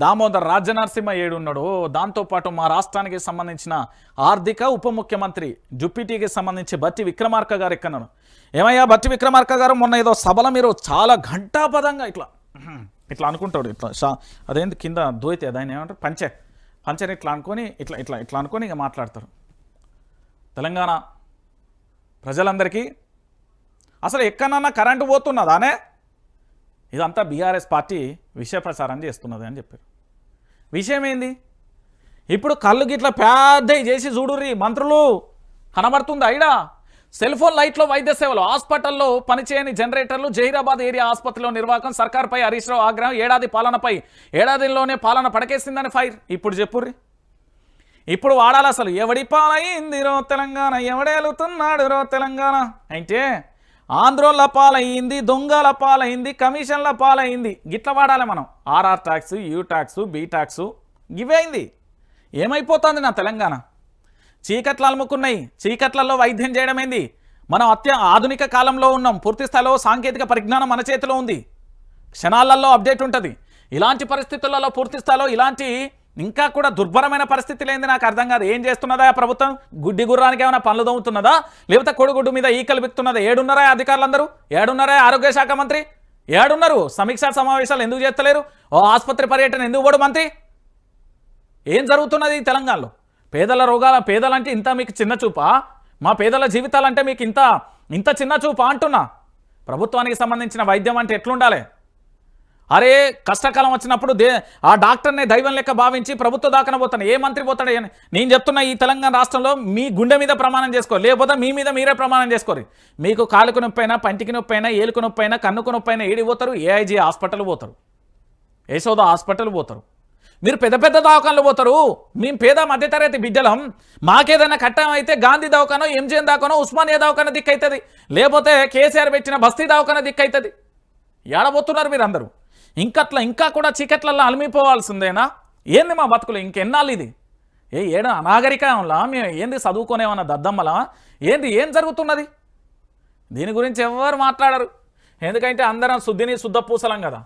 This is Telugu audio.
దామోదర్ రాజనరసింహ ఏడున్నాడు. దాంతోపాటు మా రాష్ట్రానికి సంబంధించిన ఆర్థిక ఉప ముఖ్యమంత్రి జుప్పిటీకి సంబంధించి బట్టి విక్రమార్క గారు ఎక్కన్నాను ఏమయ్యా బట్టి విక్రమార్క గారు మొన్న ఏదో సభల మీరు చాలా ఘంటాపదంగా ఇట్లా ఇట్లా అనుకుంటాడు ఇట్లా షా అదేంటి కింద దోయితే దాన్ని ఏమంటారు? పంచె పంచెని ఇట్లా అనుకొని ఇట్లా ఇట్లా ఇట్లా అనుకొని ఇక మాట్లాడతారు. తెలంగాణ ప్రజలందరికీ అసలు ఎక్కడన్నా కరెంటు పోతున్నదానే? ఇదంతా బీఆర్ఎస్ పార్టీ విషయ ప్రచారం చేస్తున్నది అని చెప్పారు. విషయం ఏంది? ఇప్పుడు కళ్ళు గిట్ల పెద్దవి చేసి చూడుర్రి మంత్రులు. కనబడుతుంది అయిడా సెల్ ఫోన్ లైట్లో వైద్య సేవలు హాస్పిటల్లో పనిచేయని జనరేటర్లు జహీరాబాద్ ఏరియా ఆసుపత్రిలో నిర్వాహకం సర్కార్పై హరీష్ రావు ఆగ్రహం ఏడాది పాలనపై ఏడాదిలోనే పాలన పడకేసిందని ఫైర్. ఇప్పుడు చెప్పుర్రి. ఇప్పుడు వాడాలి అసలు. ఎవడి పాలయ్యింది రో తెలంగాణ? ఎవడేలుతున్నాడు రో తెలంగాణ? అంటే ఆంధ్రోళ్ళ పాలయ్యింది దొంగల పాలయ్యింది కమిషన్ల పాలయ్యింది గిట్ల వాడాలి మనం. R R tax U tax B tax. ఇవే ఏమైపోతుంది నా తెలంగాణ? చీకట్లు అలుముకున్నాయి. చీకట్లలో వైద్యం చేయడం ఏంది మనం అత్య ఆధునిక కాలంలో ఉన్నాం. పూర్తి స్థాయిలో సాంకేతిక పరిజ్ఞానం మన చేతిలో ఉంది. క్షణాలలో అప్డేట్ ఉంటుంది. ఇలాంటి పరిస్థితులలో పూర్తి స్థాయిలో ఇలాంటి ఇంకా కూడా దుర్భరమైన పరిస్థితి లేని నాకు అర్థం కాదు. ఏం చేస్తున్నదా ఆ ప్రభుత్వం? గుడ్డి గుర్రానికి ఏమైనా పనులు దొంగతున్నదా లేకపోతే కొడుగుడ్డు మీద ఈకలు బిత్తున్నదా ఏడున్నారా అధికారులందరూ? ఏడున్నారా ఆరోగ్య శాఖ మంత్రి? ఏడున్నారు? సమీక్షా సమావేశాలు ఎందుకు చేస్తలేరు? ఓ ఆసుపత్రి పర్యటన ఎందుకు పోడు మంత్రి? ఏం జరుగుతున్నది ఈ తెలంగాణలో? పేదల రోగాల పేదలంటే ఇంత మీకు చిన్న చూపా? మా పేదల జీవితాలంటే మీకు ఇంత ఇంత చిన్న చూపా అంటున్నా. ప్రభుత్వానికి సంబంధించిన వైద్యం అంటే ఎట్లుండాలి? అరే కష్టకాలం వచ్చినప్పుడు దే ఆ డాక్టర్ని దైవం లెక్క భావించి ప్రభుత్వ దాకన పోతాను. ఏ మంత్రి పోతాడు నేను చెప్తున్నా ఈ తెలంగాణ రాష్ట్రంలో మీ గుండె మీద ప్రమాణం చేసుకో. లేకపోతే మీ మీద మీరే ప్రమాణం చేసుకోరు. మీకు కాలుకు నొప్పి అయినా పంటికి నొప్పి అయినా ఏలుకు నొప్పి అయినా కన్నుకు నొప్పి అయినా ఏడి పోతారు ఏఐజీ హాస్పిటల్ పోతారు. యశోద హాస్పిటల్ పోతారు. మీరు పెద్ద పెద్ద దవాఖానలు పోతారు. మేము పేద మధ్యతరగతి బిడ్డలం. మాకేదైనా కట్టం అయితే గాంధీ దవాఖానో ఎంజిఎన్ దవాఖానో ఉస్మానియా దవాఖాన దిక్కు అవుతుంది లేకపోతే కేసీఆర్ పెట్టిన బస్తీ దవాఖాన దిక్కు అవుతుంది ఏడబోతున్నారు మీరు అందరూ ఇంకట్లా ఇంకా కూడా చీకట్లలో అలిమిపోవాల్సిందేనా? ఏంది మా బతుకులు? ఇంకెన్నాళ్ళు ఇది? ఏ ఏడ అనాగరికంలా? మేము ఏంది చదువుకునేమన్నా దద్దమ్మలా? ఏంది ఏం జరుగుతున్నది? దీని గురించి ఎవరు మాట్లాడరు. ఎందుకంటే అందరం శుద్ధిని శుద్ధ పూసలం కదా.